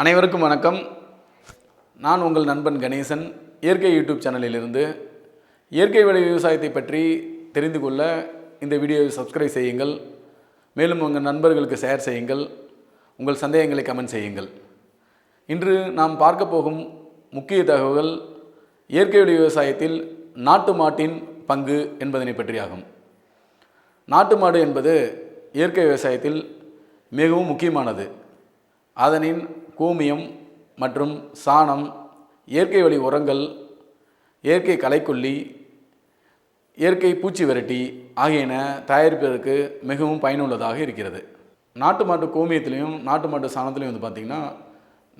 அனைவருக்கும் வணக்கம். நான் உங்கள் நண்பன் கணேசன். இயற்கை யூடியூப் சேனலிலிருந்து இயற்கை விளை விவசாயத்தை பற்றி தெரிந்து கொள்ள இந்த வீடியோவை சப்ஸ்கிரைப் செய்யுங்கள். மேலும் உங்கள் நண்பர்களுக்கு ஷேர் செய்யுங்கள். உங்கள் சந்தேகங்களை கமெண்ட் செய்யுங்கள். இன்று நாம் பார்க்க போகும் முக்கிய தகவல்கள் இயற்கை விளை விவசாயத்தில் நாட்டு மாட்டின் பங்கு என்பதனை பற்றியாகும். நாட்டு மாடு என்பது இயற்கை விவசாயத்தில் மிகவும் முக்கியமானது. அதனின் கோமியம் மற்றும் சாணம் இயற்கை வழி உரங்கள் இயற்கை களைக்கொல்லி இயற்கை பூச்சி விரட்டி ஆகியன தயாரிப்பதற்கு மிகவும் பயனுள்ளதாக இருக்கிறது. நாட்டு மாட்டு கோமியத்திலையும் நாட்டு மாட்டு சாணத்திலையும் வந்து பார்த்திங்கன்னா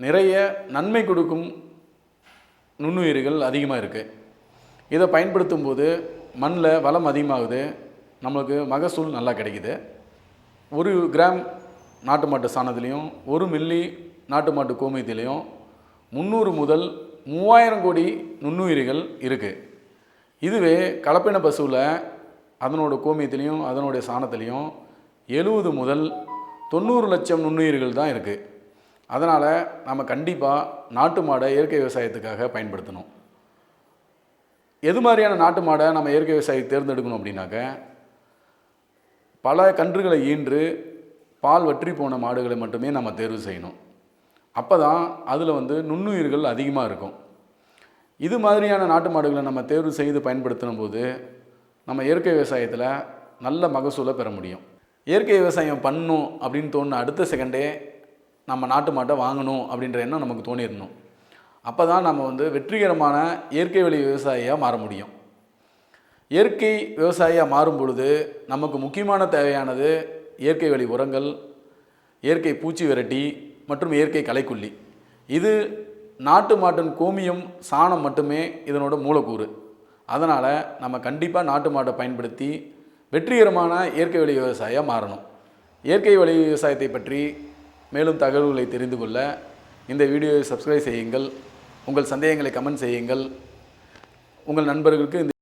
நிறைய நன்மை கொடுக்கும் நுண்ணுயிர்கள் அதிகமாக இருக்குது இதை பயன்படுத்தும் போது மண்ணில் வளம் அதிகமாகுது. நம்மளுக்கு மகசூல் நல்லா கிடைக்குது. ஒரு கிராம் நாட்டு மாட்டு சாணத்துலேயும் ஒரு மில்லி நாட்டு மாட்டு கோமியத்திலையும் முந்நூறு முதல் மூவாயிரம் கோடி நுண்ணுயிரிகள் இருக்குது இதுவே கலப்பின பசுவில் அதனோட கோமியத்திலையும் அதனுடைய சாணத்திலையும் எழுபது முதல் தொண்ணூறு லட்சம் நுண்ணுயிர்கள் தான் இருக்குது அதனால் நம்ம கண்டிப்பாக நாட்டு மாடை இயற்கை விவசாயத்துக்காக பயன்படுத்தணும். எது மாதிரியான நாட்டு மாடை நம்ம இயற்கை விவசாயத்தை தேர்ந்தெடுக்கணும் அப்படின்னாக்க பல கன்றுகளை ஈன்று பால் வற்றி போன மாடுகளை மட்டுமே நம்ம தேர்வு செய்யணும். அப்போ தான் அதில் வந்து நுண்ணுயிர்கள் அதிகமாக இருக்கும். இது மாதிரியான நாட்டு மாடுகளை நம்ம தேர்வு செய்து பயன்படுத்தின போது நம்ம இயற்கை விவசாயத்தில் நல்ல மகசூலை பெற முடியும். இயற்கை விவசாயம் பண்ணணும் அப்படின்னு தோணுன அடுத்த செகண்டே நம்ம நாட்டு மாட்டை வாங்கணும் அப்படின்ற எண்ணம் நமக்கு தோணிடணும் அப்போ தான் நம்ம வந்து வெற்றிகரமான இயற்கை வழி விவசாயியாக மாற முடியும். இயற்கை விவசாயியாக மாறும் பொழுது நமக்கு முக்கியமான தேவையானது இயற்கை வழி உரங்கள் இயற்கை பூச்சி விரட்டி மற்றும் இயற்கை கலைக்கொல்லி இது நாட்டு மாட்டின் கோமியம் சாணம் மட்டுமே இதனோட மூலக்கூறு. அதனால் நம்ம கண்டிப்பாக நாட்டு மாட்டை பயன்படுத்தி வெற்றிகரமான இயற்கை வழி விவசாயியாக மாறணும். இயற்கை வழி விவசாயத்தை பற்றி மேலும் தகவல்களை தெரிந்து கொள்ள இந்த வீடியோவை சப்ஸ்கிரைப் செய்யுங்கள். உங்கள் சந்தேகங்களை கமெண்ட் செய்யுங்கள். உங்கள் நண்பர்களுக்கு இந்த